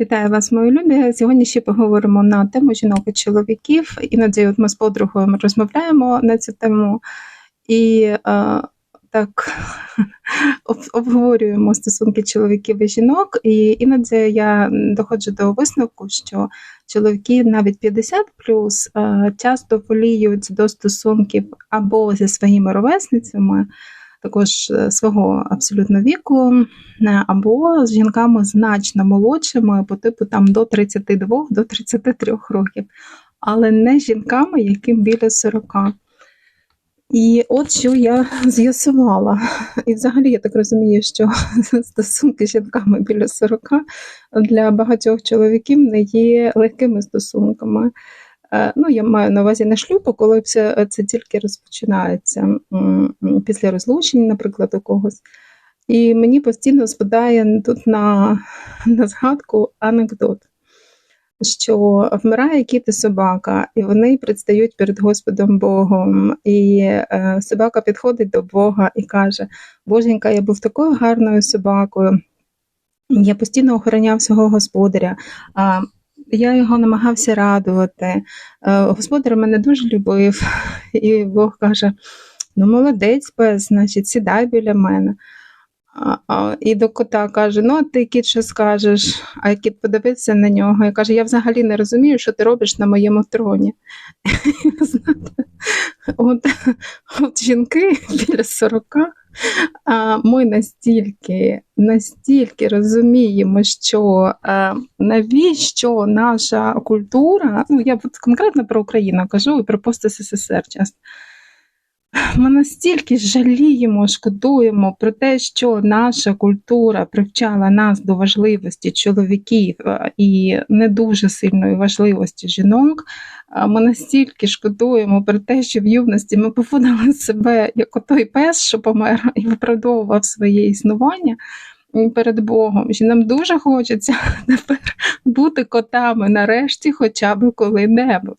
Вітаю вас, мої любі. Сьогодні ще поговоримо на тему жінок і чоловіків. Іноді от ми з подругою розмовляємо на цю тему і е, так обговорюємо стосунки чоловіків і жінок. І іноді я доходжу до висновку, що чоловіки навіть 50 плюс е, часто воліють до стосунків або зі своїми ровесницями, також е, свого абсолютно віку, е, або з жінками значно молодшими, по типу там до 32, до 33 років, але не з жінками, яким біля 40. І от що я з'ясувала. І взагалі я так розумію, що стосунки з жінками біля 40 для багатьох чоловіків не є легкими стосунками. Е, Ну, я маю на увазі не шлюб, коли все це тільки розпочинається після розлучень, наприклад, у когось. І мені постійно спадає тут на, на згадку анекдот, що вмирає кіт і собака, і вони предстають перед Господом Богом. І е, собака підходить до Бога і каже: Боженька, я був такою гарною собакою. Я постійно охороняв свого господаря. Я його намагався радувати. Е, Господар мене дуже любив, і Бог каже: ну, молодець, пес, значить, сідай біля мене. І до кота каже: Ну, а ти кіт, що скажеш? А кіт подивився на нього і каже: Я взагалі не розумію, що ти робиш на моєму троні. От, от жінки біля 40, а ми настільки, настільки розуміємо, що е, навіщо наша культура, ну я конкретно про Україну кажу і про пост СССР часто. Ми настільки жаліємо, шкодуємо про те, що наша культура привчала нас до важливості чоловіків е, і не дуже сильної важливості жінок. Ми настільки шкодуємо про те, що в юності ми поводили себе як той пес, що помер і виправдовував своє існування перед Богом. Що нам дуже хочеться тепер бути котами нарешті, хоча б коли-небудь.